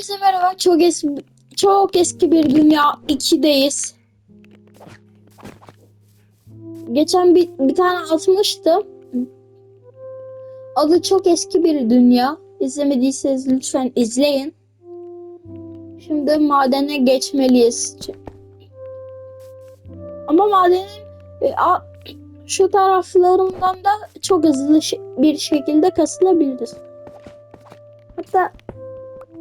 Hepinize merhaba. Çok eski, çok eski bir dünya 2'deyiz. Geçen bir, bir tane atmıştım. Adı çok eski bir dünya. İzlemediyseniz lütfen izleyin. Şimdi madene geçmeliyiz. Ama madenin e, şu taraflarından da çok hızlı bir şekilde kasılabiliriz. Hatta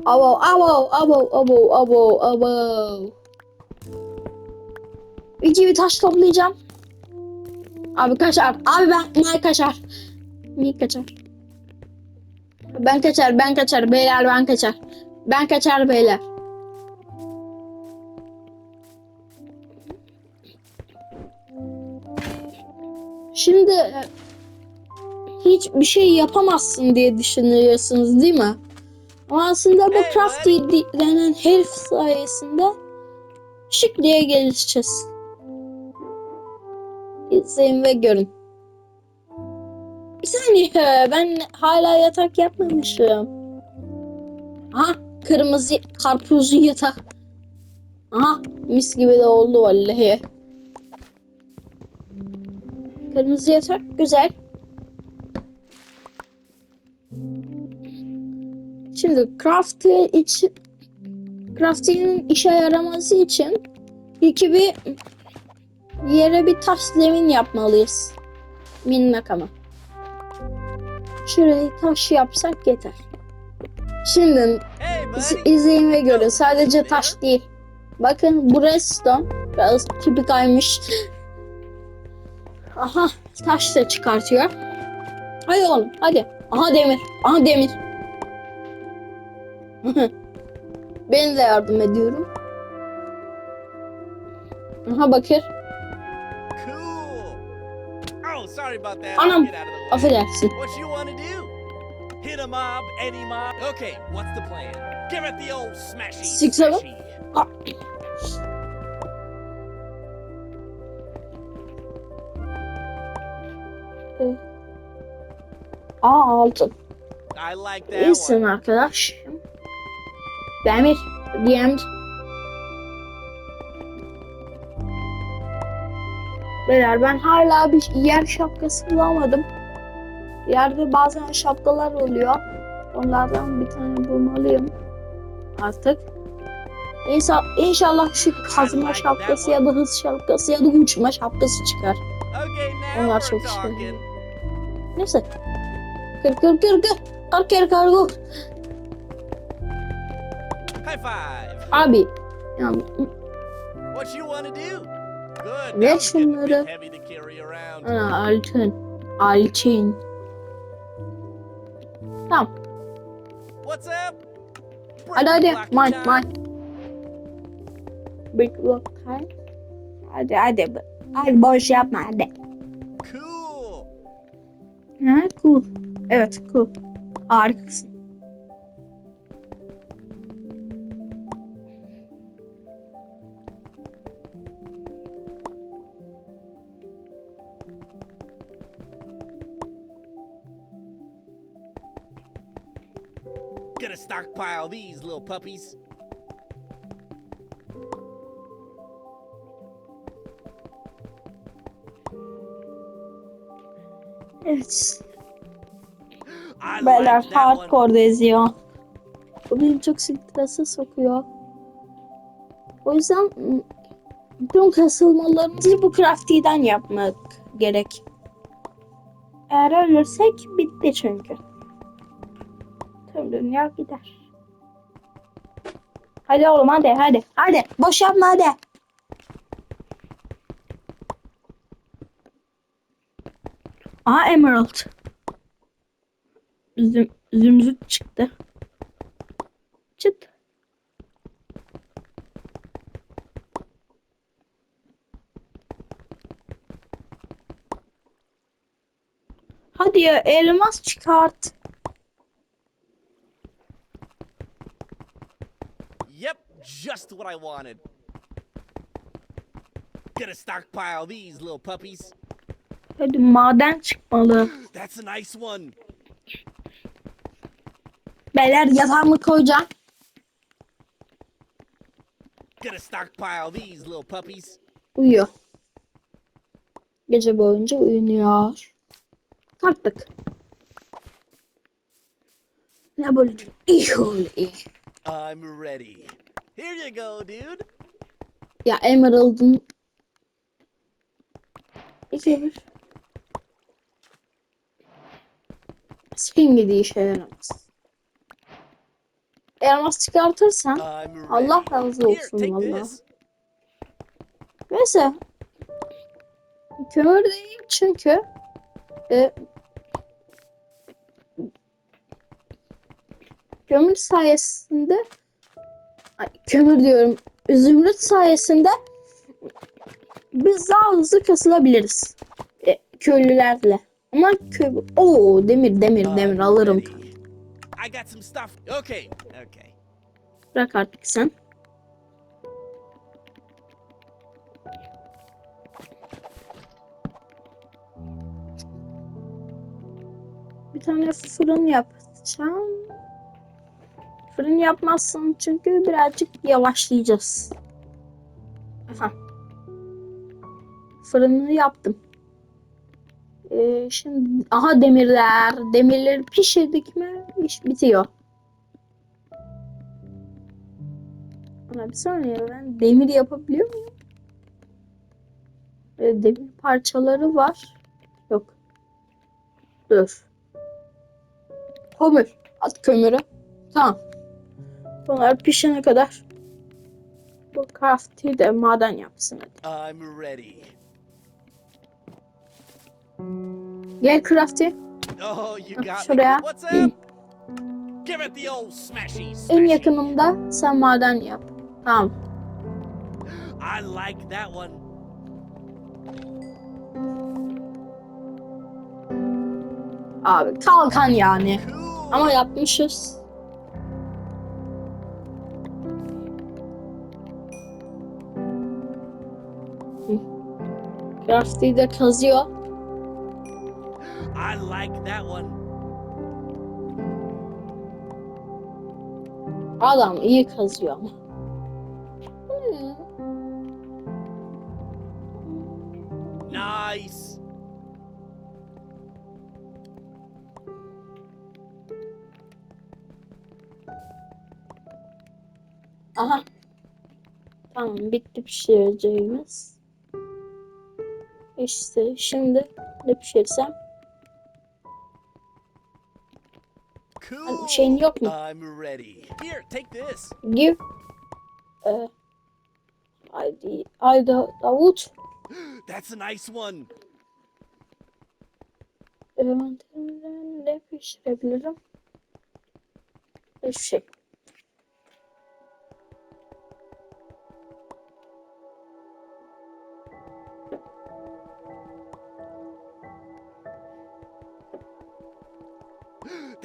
Abo, abo, abo, abo, abo, abo. İki bir taş toplayacağım. Abi kaçar. Abi ben May kaçar. Mi kaçar. Ben kaçar, ben kaçar. Beyler ben kaçar. Ben kaçar beyler. Şimdi e, hiçbir şey yapamazsın diye düşünüyorsunuz değil mi? Ama aslında bu Hey, Crafty denen herif sayesinde şık diye gelişeceğiz. İzleyin ve görün. Bir saniye ben hala yatak yapmamışım. Aha kırmızı karpuzlu yatak. Aha mis gibi de oldu vallahi. Kırmızı yatak güzel. Şimdi crafty için crafting'in işe yaraması için iki bir yere bir taş zemin yapmalıyız. Minnak ama. Şurayı taş yapsak yeter. Şimdi izleyin ve görün. Sadece taş değil. Bakın bu redstone biraz kaymış. Aha taş da çıkartıyor. Hadi oğlum hadi. Aha demir. Aha demir. ben de yardım ediyorum. Aha bakır. Cool. Oh, sorry about that. Anam. Affedersin. What you want to do? Hit a mob, any mob. Okay, what's the plan? Give it the old smashy. Six seven? smashy. Ah. Aa altın. I like one. arkadaş. Demir. Diyemed. Beyler ben hala bir yer şapkası bulamadım. Yerde bazen şapkalar oluyor. Onlardan bir tane bulmalıyım. Artık. İnşallah, inşallah şu kazma şapkası ya da hız şapkası ya da uçma şapkası çıkar. Onlar çok talking. Neyse. Kır kır kır kır. Kır kır kargo. High five. Abi. Ya, What you want to do? Good. Ver şunları. ana, altın. Altın. Tamam. What's up? Hadi hadi. Mine mine. Big block time. Hadi hadi. Hadi boş yapma hadi. Cool. Ha, cool. Evet cool. Harikasın. Gonna stockpile these little puppies. Evet. Beyler like that one. hardcore eziyor. Bu beni çok strese sokuyor. O yüzden bütün kasılmalarımızı bu crafty'den yapmak gerek. Eğer ölürsek bitti çünkü. Dünya gider. Hadi oğlum hadi hadi hadi boş yapma hadi. Aa Emerald. Züm, zümrüt çıktı. Çıt. Hadi ya elmas çıkart. Yep, just what I wanted. Gonna stockpile these little puppies. Hadi maden çıkmalı. That's a nice one. Beyler yatağımı koyacağım. Gonna stockpile these little puppies. Uyuyor. Gece boyunca uyunuyor. Kalktık. Ne böyle iyi iyi. I'm ready. Here you go, dude. Ya Emerald'ın İki bir. Spin gibi işe yaramaz. Elmas çıkartırsan I'm ready. Allah razı Here, olsun take valla. Neyse. Kömür değil çünkü e, kömür sayesinde ay, kömür diyorum zümrüt sayesinde biz daha hızlı kasılabiliriz. E, köylülerle. Ama köy... Oo demir demir demir alırım. Bırak artık sen. Bir tane fırın yapacağım. Fırın yapmazsın çünkü birazcık yavaşlayacağız. Aha. Fırını yaptım. Ee, şimdi aha demirler. Demirleri pişirdik mi iş bitiyor. Ama bir saniye ben demir yapabiliyor muyum? Ee, demir parçaları var. Yok. Dur. Kömür. At kömürü. Tamam. Bunlar pişene kadar bu crafty de maden yapsın hadi. I'm ready. Gel crafty. Oh. Şuraya. What's up? Give it the old smashy En yakınımda sen maden yap. Tamam. I like that one. Abi kalkan yani. Ama yapmışız. Crafty de kazıyor. I like that one. Adam iyi kazıyor ama. Nice. Aha. Tamam bitti pişireceğimiz. İşte şimdi ne pişirsem? Cool. şeyin yok mu? I'm ready. Here, take this. Give. Ee, haydi. Haydi Davut. That's a nice one. Envanterimden ne pişirebilirim? Hiçbir şey.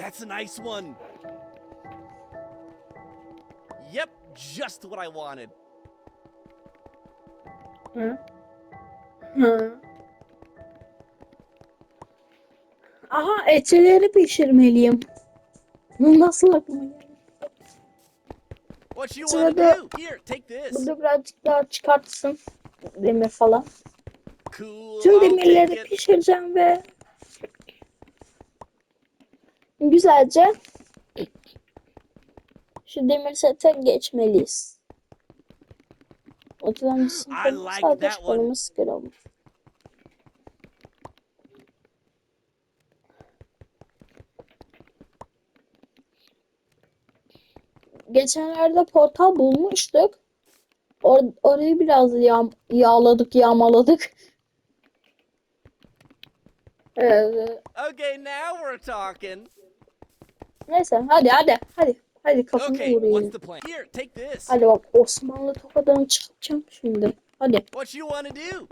That's a nice one. Yep, just what I wanted. Hı? Hı. Aha etleri pişirmeliyim. Bu nasıl aklıma geldi? What you want to do? Here, take this. Burada birazcık daha çıkartsın demir falan. Cool. Tüm I'll take demirleri it. pişireceğim ve güzelce şu demir sete geçmeliyiz. Oturan I like sadece kolumuz kırılmış. Geçenlerde portal bulmuştuk. Or orayı biraz yağ yağladık, yağmaladık. Evet. Okay, now we're talking. Neyse hadi hadi hadi. Hadi kafamı Okay, vurayım. Here. Hadi bak Osmanlı tokadan çıkacağım şimdi. Hadi. What you want to do?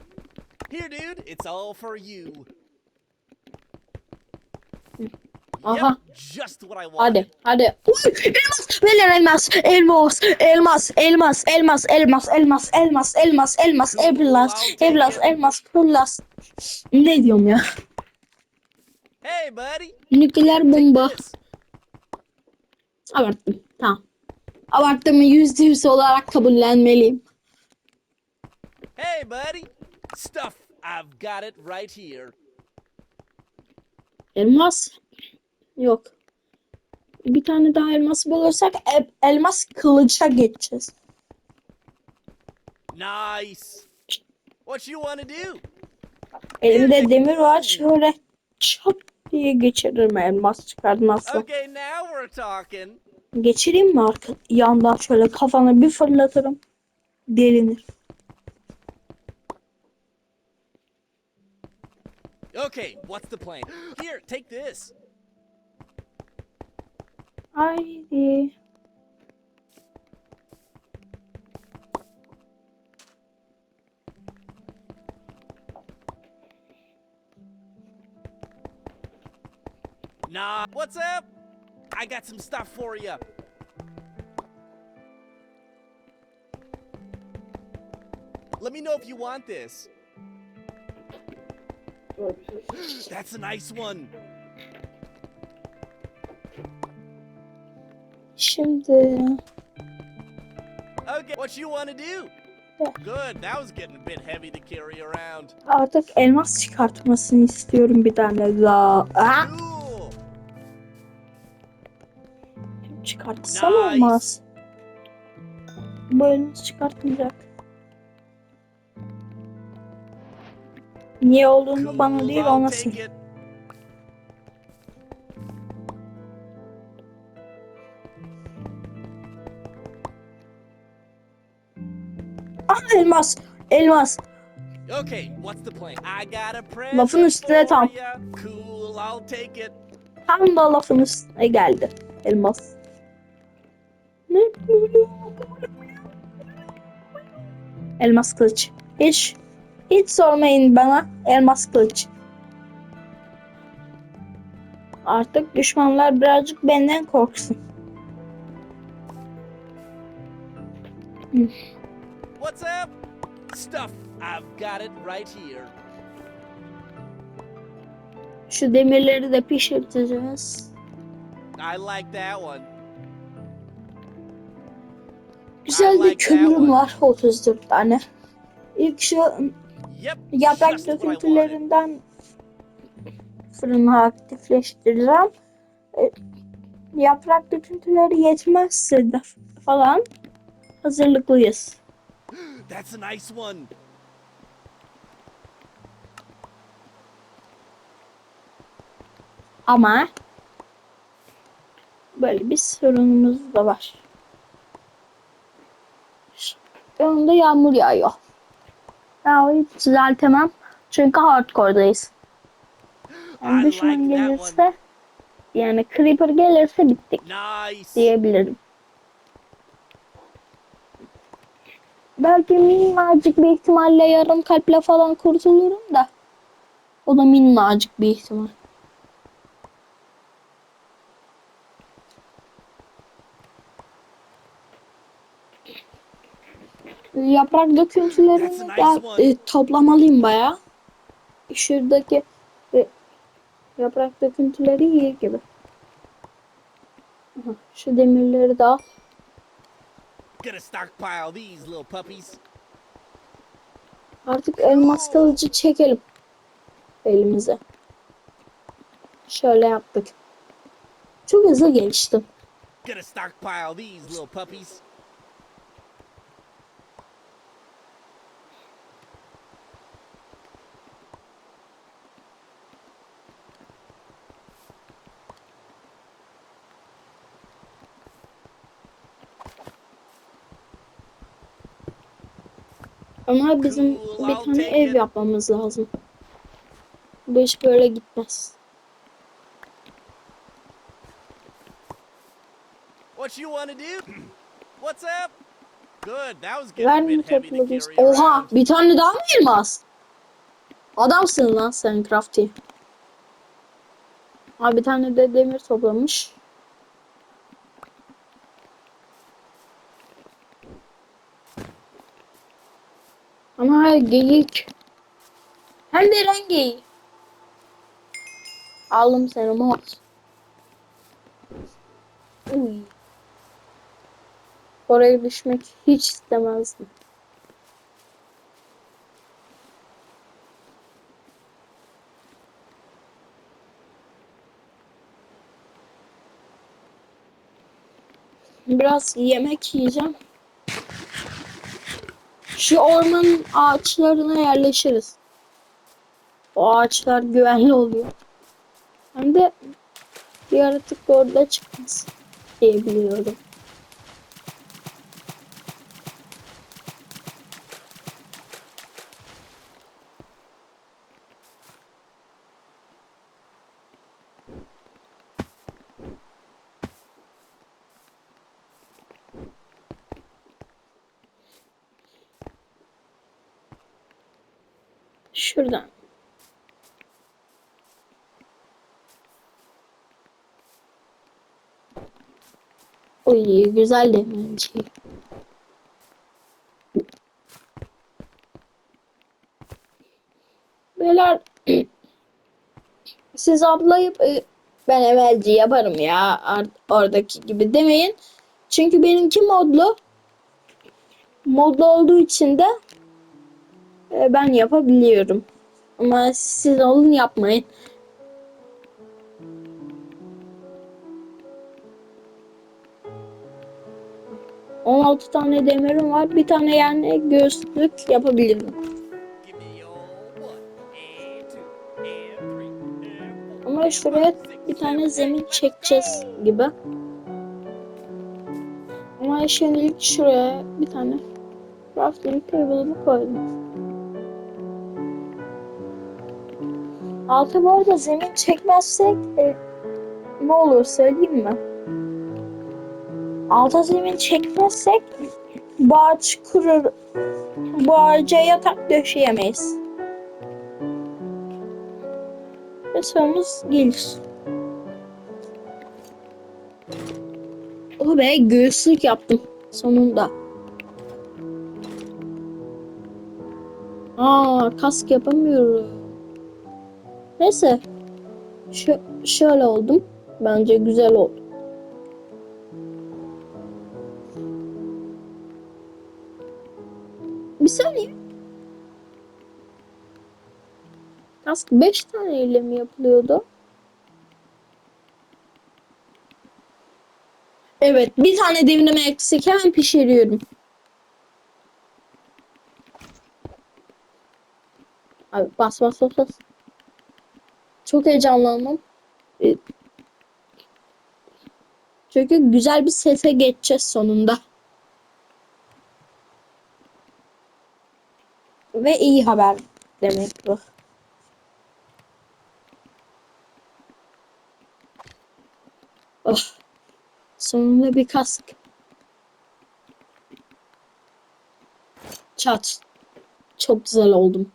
Here, dude, it's all for you. Aha. Hadi. Hadi. Uy, elmas. Beyler elmas. Elmas. Elmas. Elmas. Elmas. Elmas. Elmas. Elmas. Elmas. Elmas. Elmas. Elmas. Elmas. Pullas. Ne diyorum ya? Hey, buddy. Nükleer bomba. Abarttım. Tamam. Abarttığımı yüzde yüz olarak kabullenmeliyim. Hey, buddy. Stuff. I've got it right here. Elmas. Yok. Bir tane daha elmas bulursak e- elmas kılıça geçeceğiz. Nice. What you want to do? Elimde demir var. Şöyle çap diye geçiririm elmas çıkartmazsa. Okay. Geçireyim mi arka yandan şöyle kafana bir fırlatırım. Delinir. Okay, what's the plan? Here, take this. Haydi. Nah. What's up? I got some stuff for you. Let me know if you want this. That's a nice one. Şimdi Okay, what you want to do? Good. That was getting a bit heavy to carry around. artık elmas çıkartmasını istiyorum bir tane daha. Aa, Cool. çıkartsam Nice. olmaz. Bu elmas çıkartmayacak. Niye olduğunu bana değil ona it. Ah elmas. Elmas. Okay, what's the plan? I got a present Lafın üstüne tam. Cool, I'll take it. Tam da lafın üstüne geldi. Elmas. Elmas kılıç. Hiç hiç sormayın bana elmas kılıç. Artık düşmanlar birazcık benden korksun. What's up? Stuff. I've got it right here. Şu demirleri de pişirteceğiz. I like that one. Güzel bir kömürüm var 34 tane. İlk şu yaprak döküntülerinden fırını aktifleştireceğim. E, Yaprak döküntüleri yetmezse de falan hazırlıklıyız. That's a nice one. Ama böyle bir sorunumuz da var. Önünde yağmur yağıyor. O hiç düzeltemem. Çünkü hardcore'dayız. Yani düşman gelirse yani creeper gelirse bittik Nice. diyebilirim. Belki minnacık bir ihtimalle yarım kalple falan kurtulurum da. O da minnacık bir ihtimal. Yaprak döküntülerini nice e, toplamalıyım baya. Şuradaki e, yaprak döküntüleri iyi gibi. Aha, şu demirleri de al. Artık elmas kılıcı çekelim elimize. Şöyle yaptık. Çok hızlı geliştim. Ama bizim bir tane ev yapmamız lazım. Bu iş böyle gitmez. What you wanna do? What's up? Good. That was getting Ver mi topladınız? Oha bir tane daha mı elmas? Adamsın lan sen Crafty. Abi bir tane de demir toplamış. Ama geyik. Hem de rengi. Aldım seni mod. Uy. Oraya düşmek hiç istemezdim. Biraz yemek yiyeceğim. Şu ormanın ağaçlarına yerleşiriz. O ağaçlar güvenli oluyor. Hem de yaratık orada çıkmaz diye biliyorum. Şuradan. Oy güzel de bence. Beyler siz ablayıp e, ben evvelci yaparım ya oradaki gibi demeyin. Çünkü benimki modlu. Modlu olduğu için de ben yapabiliyorum. Ama siz olun yapmayın. On altı tane demirim var. Bir tane yani göğüslük yapabilirim. Ama şuraya bir tane zemin çekeceğiz gibi. Ama şimdilik şuraya bir tane crafting table'ımı koydum. Altı bu zemin çekmezsek e, ne olur söyleyeyim mi? Alta zemin çekmezsek bu ağaç kurur. Bu ağaca yatak döşeyemeyiz. Ve sonumuz gelir. Oh be göğüslük yaptım sonunda. Aa kask yapamıyorum. Neyse. Şu, şöyle oldum. Bence güzel oldu. Bir saniye. Kask 5 tane ile mi yapılıyordu? Evet, bir tane devrime eksik hemen pişiriyorum. Abi bas bas bas bas. Çok heyecanlandım. Ee, Çünkü güzel bir sese geçeceğiz sonunda. Ve iyi haber demek bu. Oh. Sonunda bir kask. Çat. Çok güzel oldum.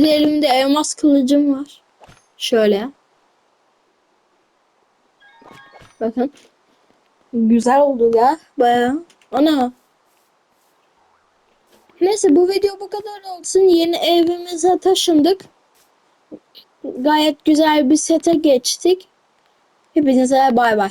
Bir de elimde elmas kılıcım var. Şöyle. Bakın. Güzel oldu ya. Bayağı. Ana. Neyse bu video bu kadar olsun. Yeni evimize taşındık. Gayet güzel bir sete geçtik. Hepinize bay bay.